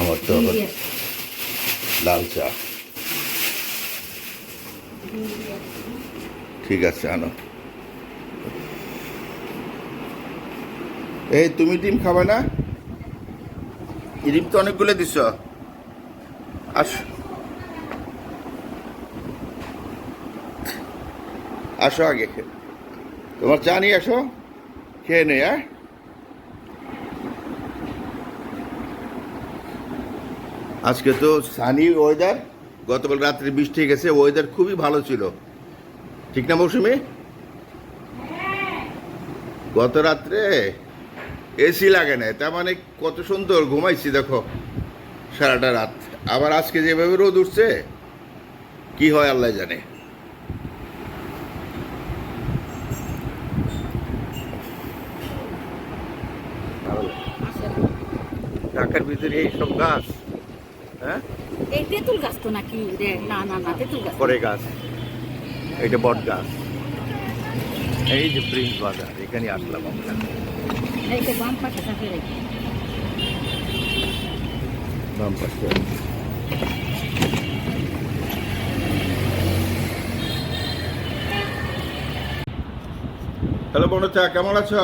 আমার তো আবার লাল চা। ঠিক আছে আনো। এই তুমি ডিম খাবে না? ডিম তো অনেকগুলো দিছ। আস। আসো আগে তোমার চা নিয়ে আসো। খেয়ে নেই হ্যাঁ? আজকে তো সানি ওয়েদার গতকাল রাত্রে বৃষ্টি গেছে ওয়েদার খুবই ভালো ছিল। ঠিক না মৌসুমি? গত রাত্রে এসি লাগে না তার মানে কত সুন্দর ঘুমাইছি দেখো, সারাটা রাত। আবার আজকে যেভাবে রোদ উঠছে, কি হয় আল্লাহ জানে। ঢাকার ভিতরে এইসব গাছ। হ্যাঁ? এই তেঁতুল গাছ তো নাকি? রে না না না তেঁতুল গাছ। পরে গাছ। এইটা বট গাছ। এই যে প্রিন্স বাজার এখানে আসলাম আমরা। এই তো বাম পাশে থাকে বাম পাশে। হ্যালো বনচা কেমন আছো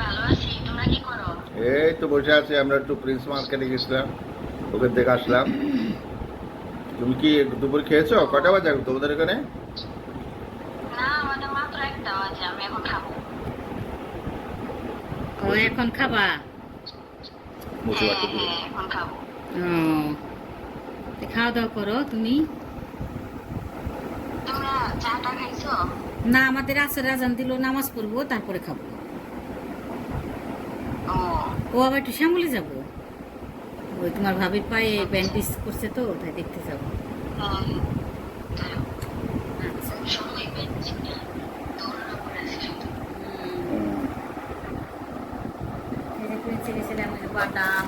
ভালো আছি তোমরা কি করো এই তো বসে আছি আমরা একটু প্রিন্স মার্কেটে গেছিলাম ওখান থেকে আসলাম। তুমি কি দুপুর খেয়েছো? কটা বাজে এখন তোমাদের এখানে? আমাদের মাত্র একটা আছে আমি এখন খাব। হ্যাঁ। হ্যাঁ খাওয়া দাওয়া করো তুমি? না আমাদের আসর রাজান দিল নামাজ পড়ব তারপরে খাব। ও ও আবার একটু শ্যামলি যাব। ওই তোমার ভাবির পায়ে ব্যান্ডেজ করছে তো তাই দেখতে যাব। বাদাম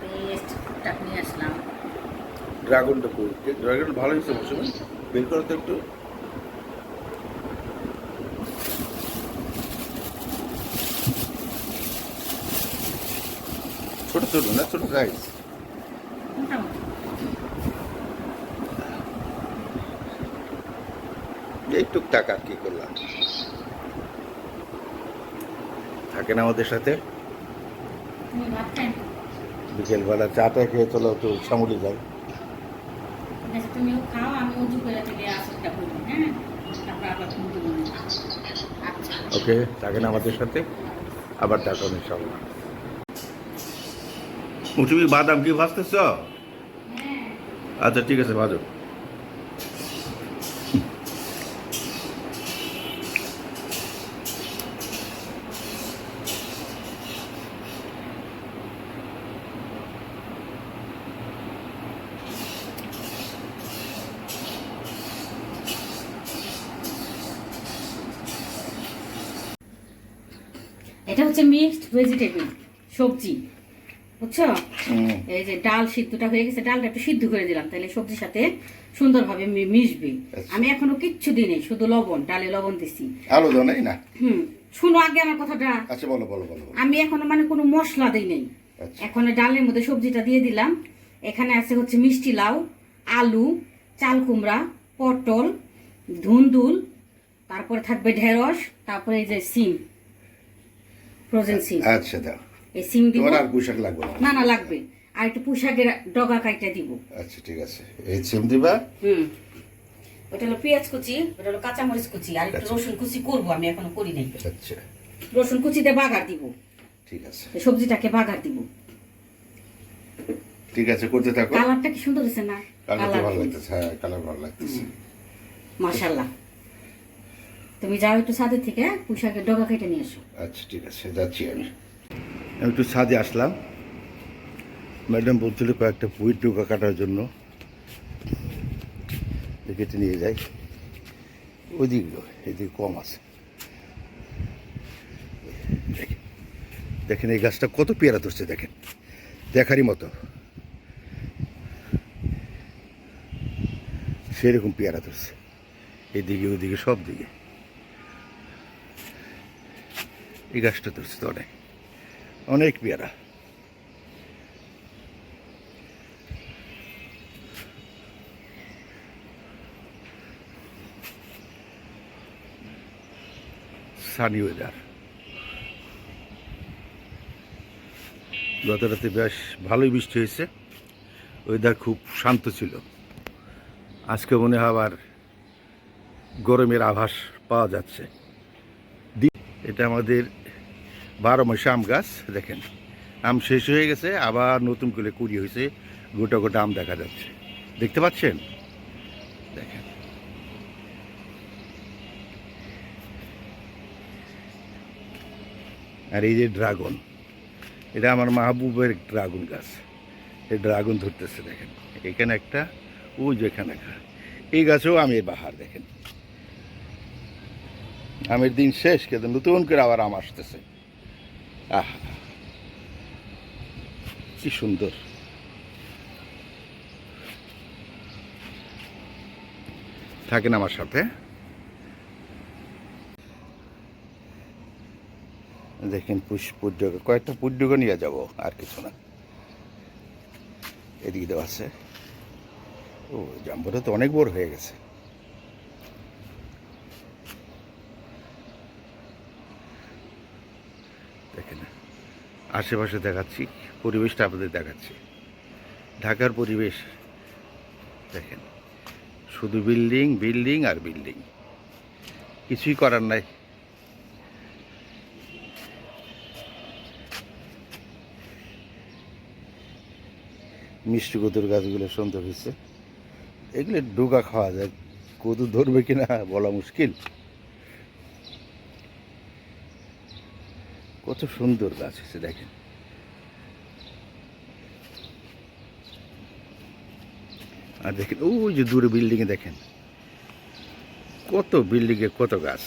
পেস্ট আসলাম ড্রাগনটা ড্রাগন ভালো হয়েছে, বের করো তো একটু। ছোট ছোট না ছোট সাইজ এই টুকটাক আর কি করলাম। থাকে না আমাদের সাথে? বিকেলবেলা চাটা খেয়ে চলো তো শ্যামলি যাই। তুমিও খাও আমি উজু করে দিলে আসরটা করি হ্যাঁ তারপর আবার আচ্ছা। ওকে থাকে না আমাদের সাথে। আবার দেখা হবে ইনশাল্লাহ তুমি বাদাম কি ভাজতেছ? হ্যাঁ। আচ্ছা ঠিক আছে ভাজো। এটা হচ্ছে মিক্সড ভেজিটেবল সবজি। বুঝছ? এই যে ডাল সিদ্ধটা হয়ে গেছে ডালটা একটু সিদ্ধ করে দিলাম তাহলে সবজির সাথে সুন্দরভাবে মিশবে। আচ্ছা। আমি এখনও কিচ্ছু দিই নাই শুধু লবণ ডালে লবণ দিছি। আলু দাও নাই না? হুম। শুনো আগে আমার কথাটা। আচ্ছা বলো বলো বলো বলো। আমি এখনও মানে কোনো মশলা দিই নাই। আচ্ছা। এখন ডালের মধ্যে সবজিটা দিয়ে দিলাম। এখানে আছে হচ্ছে মিষ্টি লাউ আলু চাল কুমড়া পটল ধুন্দুল তারপরে থাকবে ঢেঁড়স তারপরে এই যে সিম ফ্রোজেন সিম। আচ্ছা দাও। এই সিম দিব? তোমার আর পোশাক লাগবে না। না না লাগবে। আর একটু পোশাকের ডগা কাইটা দিব। আচ্ছা ঠিক আছে। এই সিম দিবা? হুম। ওটা হলো পেঁয়াজ কুচি ওটা হলো কাঁচামরিচ কুচি আর একটু আচ্ছা। রসুন কুচি করব আমি এখনও করি নাই। আচ্ছা। রসুন কুচিতে বাগার দিব। ঠিক আছে। সবজিটাকে বাগার দিব। ঠিক আছে করতে থাকো। কালারটা কি সুন্দর হয়েছে না? কালার তো ভালো লাগতেছে হ্যাঁ কালার ভালো লাগতেছে। তুমি যাও একটু ছাদের থেকে পোশাকের ডগা কেটে নিয়ে এসো। আচ্ছা ঠিক আছে যাচ্ছি আমি। আমি একটু ছাদে আসলাম। ম্যাডাম বলছিল কয়েকটা পুঁই টুকা কাটার জন্য। কেটে নিয়ে যাই। ওইদিকগুলো, এদিকে কম আছে। দেখেন দেখেন এই গাছটা কত পেয়ারা ধরছে, দেখেন। দেখারই মতো। সেরকম পেয়ারা ধরছে। এদিকে, ওদিকে, সব দিকে। এই গাছটা ধরছে তো অনেক। অনেক পেয়ারা। সানি ওয়েদার গত রাতে বেশ ভালোই বৃষ্টি হয়েছে। ওয়েদার খুব শান্ত ছিল। আজকে মনে হয় আবার গরমের আভাস পাওয়া যাচ্ছে। এটা আমাদের বারো মাসে আম গাছ, দেখেন। আম শেষ হয়ে গেছে, আবার নতুন করে কুড়ি হয়েছে, গোটা গোটা আম দেখা যাচ্ছে। দেখতে পাচ্ছেন? দেখেন। আর এই যে ড্রাগন, এটা আমার মাহবুবের ড্রাগন গাছ। এই ড্রাগন ধরতেছে, দেখেন। এখানে একটা, ও যেখানে এই গাছেও আমের বাহার, দেখেন। আমের দিন শেষ, কিন্তু নতুন করে আবার আম আসতেছে। আহা। কি সুন্দর। থাকেন আমার সাথে। দেখেন পুষ্পুদ্যোগ কয়েকটা পুদ্যোগ নিয়ে যাব, আর কিছু না। এদিকে দেওয়া আছে। ও, জাম্বুটা তো অনেক বড় হয়ে গেছে। দেখেন আশেপাশে দেখাচ্ছি, পরিবেশটা আপনাদের দেখাচ্ছি। ঢাকার পরিবেশ, দেখেন। শুধু বিল্ডিং বিল্ডিং আর বিল্ডিং। কিছুই করার নাই। মিষ্টি কদুর গাছগুলো সুন্দর হয়েছে। এগুলো ডোকা খাওয়া যায়। কদু ধরবে কিনা বলা মুশকিল। কত সুন্দর গাছ হয়েছে, দেখেন। আর দেখেন, ওই যে দূরে বিল্ডিংয়ে দেখেন। কত বিল্ডিংয়ে কত গাছ।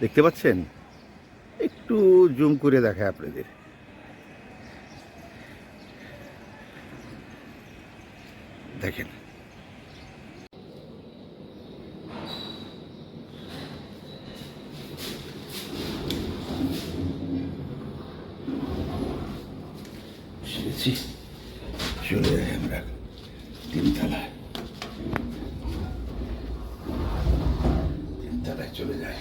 দেখতে পাচ্ছেন? একটু জুম করে দেখায় আপনাদের। দেখেন। এসেছি। চলে যাই আমরা তিনতলায় চলে যাই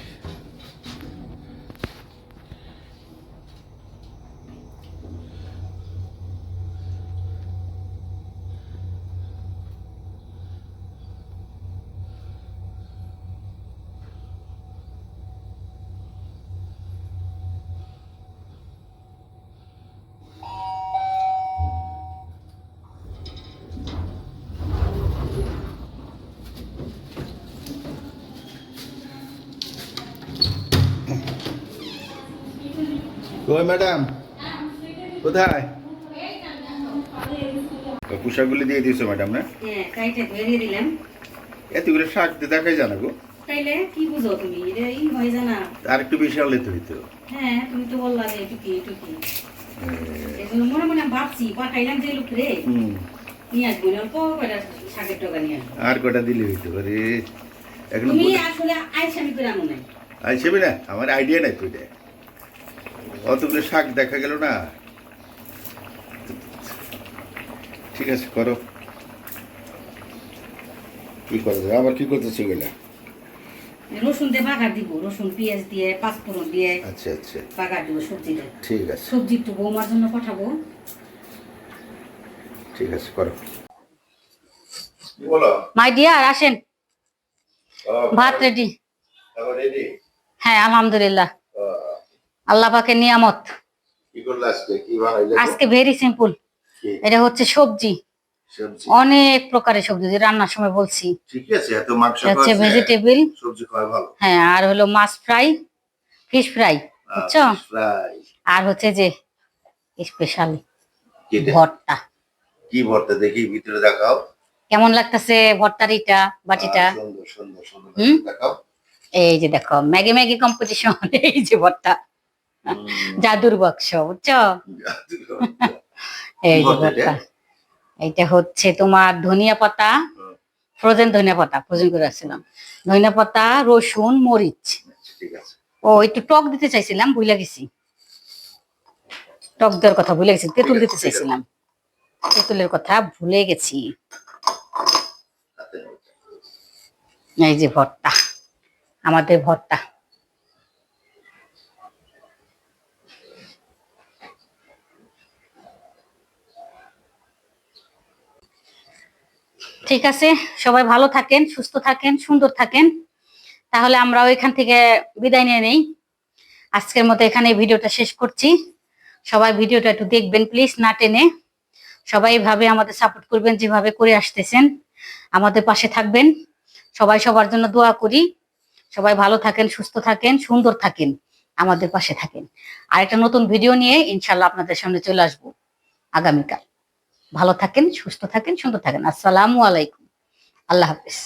কই ম্যাডাম? কোথায়? পোশাকগুলি দিয়ে দিয়েছ ম্যাডাম না? হ্যাঁ কাইটে ধরে দিলাম। এতগুলো শাক দিয়ে দেখাই জানা গো। তাইলে কি বুঝো তুমি? এটা ই জানা আর একটু বেশি আনলে তো হইতো। হ্যাঁ তুমি তো বললা যে এটুকি এটুকি এই জন্য মনে মনে ভাবছি পাঠাইলাম যে লোক রে নিয়ে আসব অল্প কয়টা শাকের টাকা নিয়ে আর কটা দিলে হইতো আরে এখন তুমি আসলে আইসামি করে আনো নাই। আইসেবি না আমার আইডিয়া নাই তো এটা। অতগুলো শাক দেখা গেল না? ঠিক আছে করো। কি করবে আবার কি করতেছে এগুলা? রসুন দিয়ে বাগার দিব রসুন পেঁয়াজ দিয়ে পাঁচফোড়ন দিয়ে আচ্ছা আচ্ছা। বাগার দিব সবজিটা। ঠিক আছে। সবজি একটু বৌমার জন্য পাঠাবো। ঠিক আছে করো। বলো। মাই ডিয়ার আসেন। ভাত রেডি। রেডি? হ্যাঁ আলহামদুলিল্লাহ। আল্লাহ পাকের নিয়ামত। আজকে? ভেরি সিম্পল এটা হচ্ছে সবজি। অনেক প্রকারের সবজি যে রান্নার সময় বলছি। হচ্ছে ভেজিটেবল হ্যাঁ আর হলো মাছ ফ্রাই ফিশ ফ্রাই বুঝছ? আর হচ্ছে যে স্পেশাল ভর্তা। কি ভর্তা দেখি ভিতরে দেখাও। কেমন লাগতেছে ভর্তার ইটা বাটিটা? সুন্দর সুন্দর সুন্দর হুম? দেখাও। এই যে দেখো ম্যাগি ম্যাগি কম্পিটিশন এই যে ভর্তা। জাদুর বাক্স বুঝছ? এই ভর্তা এইটা হচ্ছে তোমার ধনিয়া পাতা ফ্রোজেন ধনিয়া পাতা ফ্রোজেন করে রাখছিলাম। ধনিয়া পাতা রসুন মরিচ। আছে। ও একটু টক দিতে চাইছিলাম ভুলে গেছি। টক দেওয়ার কথা ভুলে গেছি তেঁতুল দিতে চাইছিলাম। তেঁতুলের কথা ভুলে গেছি। এই যে ভর্তা আমাদের ভর্তা। ঠিক আছে, সবাই ভালো থাকেন, সুস্থ থাকেন, সুন্দর থাকেন। তাহলে আমরাও এখান থেকে বিদায় নিয়ে নেই। আজকের মতো এখানে ভিডিওটা শেষ করছি। সবাই ভিডিওটা একটু দেখবেন প্লিজ, না টেনে। সবাই ভাবে আমাদের সাপোর্ট করবেন, যেভাবে করে আসতেছেন, আমাদের পাশে থাকবেন। সবাই সবার জন্য দোয়া করি। সবাই ভালো থাকেন, সুস্থ থাকেন, সুন্দর থাকেন, আমাদের পাশে থাকেন। আর একটা নতুন ভিডিও নিয়ে ইনশাল্লাহ আপনাদের সামনে চলে আসব আগামীকাল। ভালো থাকেন সুস্থ থাকেন সুন্দর থাকেন। আসসালামু আলাইকুম। আল্লাহ হাফিজ।